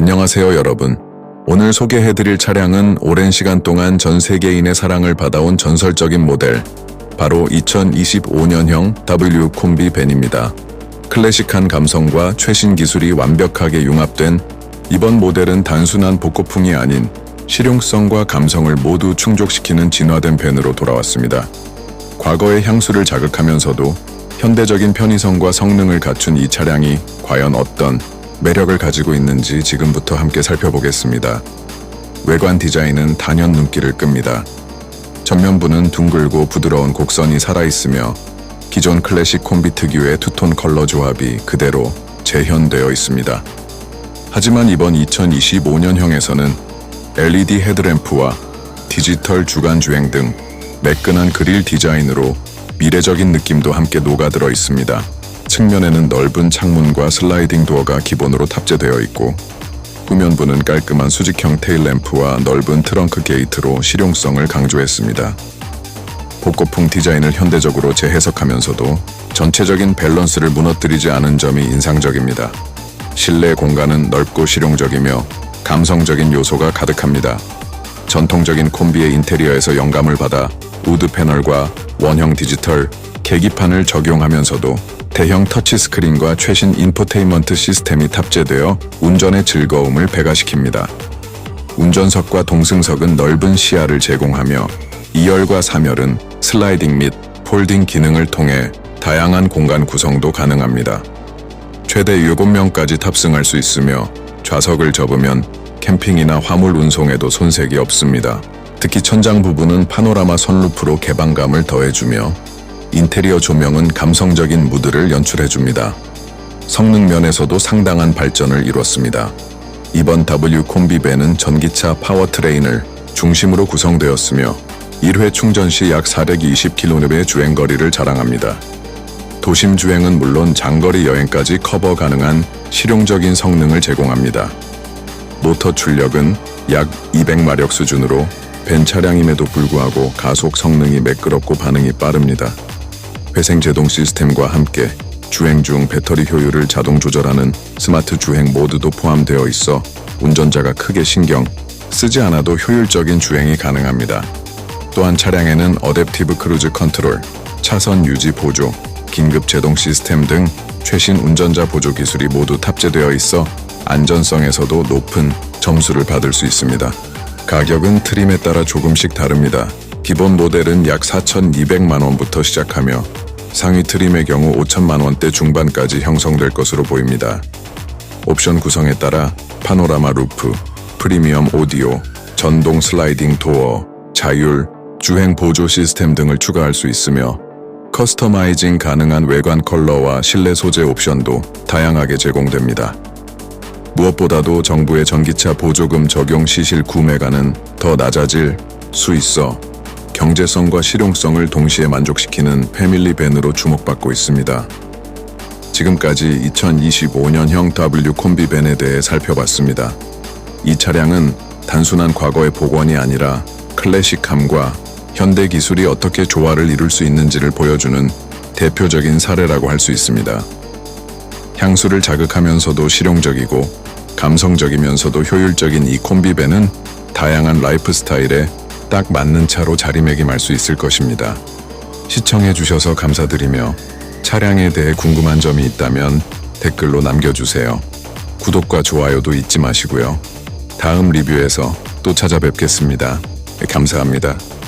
안녕하세요 여러분. 오늘 소개해드릴 차량은 오랜 시간 동안 전 세계인의 사랑을 받아온 전설적인 모델, 바로 2025년형 W 콤비 밴입니다. 클래식한 감성과 최신 기술이 완벽하게 융합된 이번 모델은 단순한 복고풍이 아닌 실용성과 감성을 모두 충족시키는 진화된 밴으로 돌아왔습니다. 과거의 향수를 자극하면서도 현대적인 편의성과 성능을 갖춘 이 차량이 과연 어떤 매력을 가지고 있는지 지금부터 함께 살펴보겠습니다. 외관 디자인은 단연 눈길을 끕니다. 전면부는 둥글고 부드러운 곡선이 살아있으며 기존 클래식 콤비 특유의 투톤 컬러 조합이 그대로 재현되어 있습니다. 하지만 이번 2025년형에서는 LED 헤드램프와 디지털 주간 주행 등 매끈한 그릴 디자인으로 미래적인 느낌도 함께 녹아들어 있습니다. 측면에는 넓은 창문과 슬라이딩 도어가 기본으로 탑재되어 있고 후면부는 깔끔한 수직형 테일 램프와 넓은 트렁크 게이트로 실용성을 강조했습니다. 복고풍 디자인을 현대적으로 재해석하면서도 전체적인 밸런스를 무너뜨리지 않은 점이 인상적입니다. 실내 공간은 넓고 실용적이며 감성적인 요소가 가득합니다. 전통적인 콤비의 인테리어에서 영감을 받아 우드 패널과 원형 디지털 계기판을 적용하면서도 대형 터치스크린과 최신 인포테인먼트 시스템이 탑재되어 운전의 즐거움을 배가시킵니다. 운전석과 동승석은 넓은 시야를 제공하며 2열과 3열은 슬라이딩 및 폴딩 기능을 통해 다양한 공간 구성도 가능합니다. 최대 7명까지 탑승할 수 있으며 좌석을 접으면 캠핑이나 화물 운송에도 손색이 없습니다. 특히 천장 부분은 파노라마 선루프로 개방감을 더해주며 인테리어 조명은 감성적인 무드를 연출해줍니다. 성능 면에서도 상당한 발전을 이뤘습니다. 이번 W 콤비밴은 전기차 파워트레인을 중심으로 구성되었으며 1회 충전 시 약 420km의 주행거리를 자랑합니다. 도심 주행은 물론 장거리 여행까지 커버 가능한 실용적인 성능을 제공합니다. 모터 출력은 약 200마력 수준으로 벤 차량임에도 불구하고 가속 성능이 매끄럽고 반응이 빠릅니다. 회생 제동 시스템과 함께 주행 중 배터리 효율을 자동 조절하는 스마트 주행 모드도 포함되어 있어 운전자가 크게 신경 쓰지 않아도 효율적인 주행이 가능합니다. 또한 차량에는 어댑티브 크루즈 컨트롤, 차선 유지 보조, 긴급 제동 시스템 등 최신 운전자 보조 기술이 모두 탑재되어 있어 안전성에서도 높은 점수를 받을 수 있습니다. 가격은 트림에 따라 조금씩 다릅니다. 기본 모델은 약 4,200만 원부터 시작하며 상위 트림의 경우 5천만 원대 중반까지 형성될 것으로 보입니다. 옵션 구성에 따라 파노라마 루프, 프리미엄 오디오, 전동 슬라이딩 도어, 자율, 주행 보조 시스템 등을 추가할 수 있으며 커스터마이징 가능한 외관 컬러와 실내 소재 옵션도 다양하게 제공됩니다. 무엇보다도 정부의 전기차 보조금 적용 시실 구매가는 더 낮아질 수 있어 경제성과 실용성을 동시에 만족시키는 패밀리 밴으로 주목받고 있습니다. 지금까지 2025년형 W 콤비 밴에 대해 살펴봤습니다. 이 차량은 단순한 과거의 복원이 아니라 클래식함과 현대 기술이 어떻게 조화를 이룰 수 있는지를 보여주는 대표적인 사례라고 할 수 있습니다. 향수를 자극하면서도 실용적이고 감성적이면서도 효율적인 이 콤비밴은 다양한 라이프 스타일에 딱 맞는 차로 자리매김할 수 있을 것입니다. 시청해 주셔서 감사드리며 차량에 대해 궁금한 점이 있다면 댓글로 남겨주세요. 구독과 좋아요도 잊지 마시고요. 다음 리뷰에서 또 찾아뵙겠습니다. 감사합니다.